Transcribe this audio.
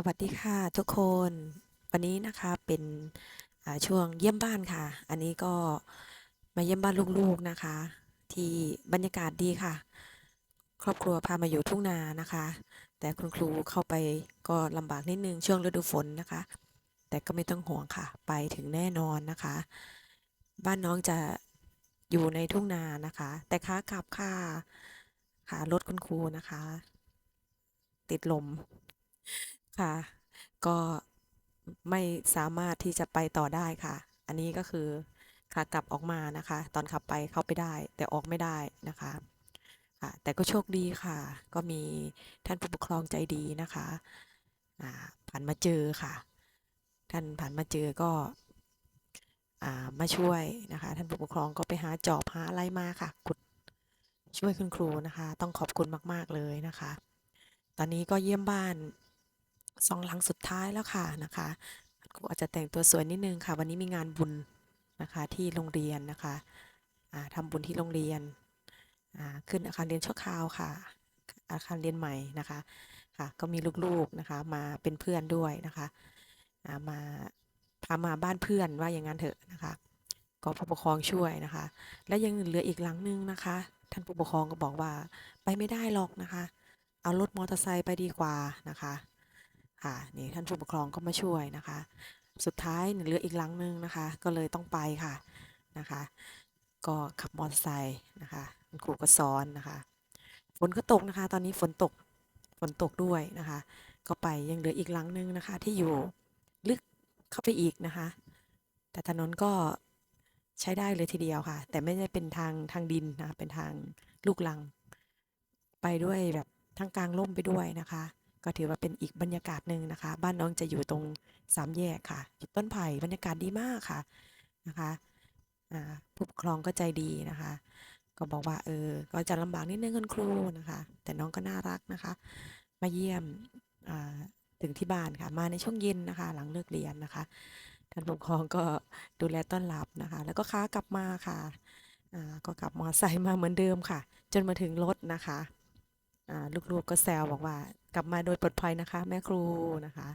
สวัสดีค่ะทุกคน วันนี้นะคะเป็นช่วงเยี่ยมบ้านค่ะ อันนี้ก็มาเยี่ยมบ้านลูกๆนะคะ ที่บรรยากาศดีค่ะ ครอบครัวพามาอยู่ทุ่งนานะคะ แต่คุณครูเข้าไปก็ลำบากนิดนึงช่วงฤดูฝนนะคะ แต่ก็ไม่ต้องห่วงค่ะ ไปถึงแน่นอนนะคะ บ้านน้องจะอยู่ในทุ่งนานะคะ แต่ขากลับค่ะค่ะรถคุณครูนะคะ ติดลม ค่ะ ก็ไม่สามารถที่จะไปต่อได้ค่ะ อันนี้ก็คือขากลับออกมานะคะ ตอนขับไปเข้าไปได้ แต่ออกไม่ได้นะคะค่ะแต่ก็โชคดีค่ะ ก็มีท่านผู้ปกครองใจดีนะคะผ่านมาเจอค่ะ ท่านผ่านมาเจอก็อมาช่วยนะคะ ท่านผู้ปกครองก็ไปหาจอบหาอะไรมาค่ะขุดช่วยคุณครูนะคะ ต้องขอบคุณมาก ๆ เลยนะคะ ตอนนี้ก็เยี่ยมบ้าน สองหลังสุดท้ายแล้วค่ะนะคะครูอาจจะแต่งตัวสวยนิดนึงค่ะ วันนี้มีงานบุญนะคะที่โรงเรียนนะคะอ่าทำบุญที่โรงเรียนขึ้นอาคารเรียนชั่วคราวค่ะ อาคารเรียนใหม่นะคะค่ะก็มีลูกๆนะคะมาเป็นเพื่อนด้วยนะคะามาพามาบ้านเพื่อนว่าอย่างนั้นเถอะนะคะก็ผู้ปกครองช่วยนะคะ และยังเหลืออีกหลังนึงนะคะ ท่านผู้ปกครองก็บอกว่าไปไม่ได้หรอกนะคะ เอารถมอเตอร์ไซค์ไปดีกว่านะคะ ค่ะนี่ท่านผู้ปกครองก็มาช่วยนะคะ สุดท้ายเหลืออีกหลังนึงนะคะ ก็เลยต้องไปค่ะนะคะ ก็ขับมอเตอร์ไซค์นะคะครูก็สอนนะคะฝนก็ตกนะคะ ตอนนี้ฝนตกฝนตกด้วยนะคะ ก็ไปยังเหลืออีกหลังนึงนะคะ ที่อยู่ลึกเข้าไปอีกนะคะ แต่ถนนก็ใช้ได้เลยทีเดียวค่ะ แต่ไม่ได้เป็นทางทางดินนะคะเป็นทางลูกลัง ไปด้วยแบบทั้งกลางร่มไปด้วยนะคะ ก็ถือว่าเป็นอีกบรรยากาศหนึ่งนะคะ บ้านน้องจะอยู่ตรงสามแยกค่ะอยู่ต้นไผ่บรรยากาศดีมากค่ะนะคะผู้ปกครองก็ใจดีนะคะ ก็บอกว่าเออก็จะลำบากนิดนึงคุณครูนะคะ แต่น้องก็น่ารักนะคะ มาเยี่ยมถึงที่บ้านค่ะมาในช่วงเย็นนะคะ หลังเลิกเรียนนะคะท่านผู้ปกครองก็ดูแลต้อนรับนะคะ แล้วก็ค้ากลับมาค่ะก็กลับมอไซค์มาเหมือนเดิมค่ะ จนมาถึงรถนะคะ ลูกๆก็แซวบอกว่ากลับมาโดยปลอดภัยนะคะ แม่ครูนะคะ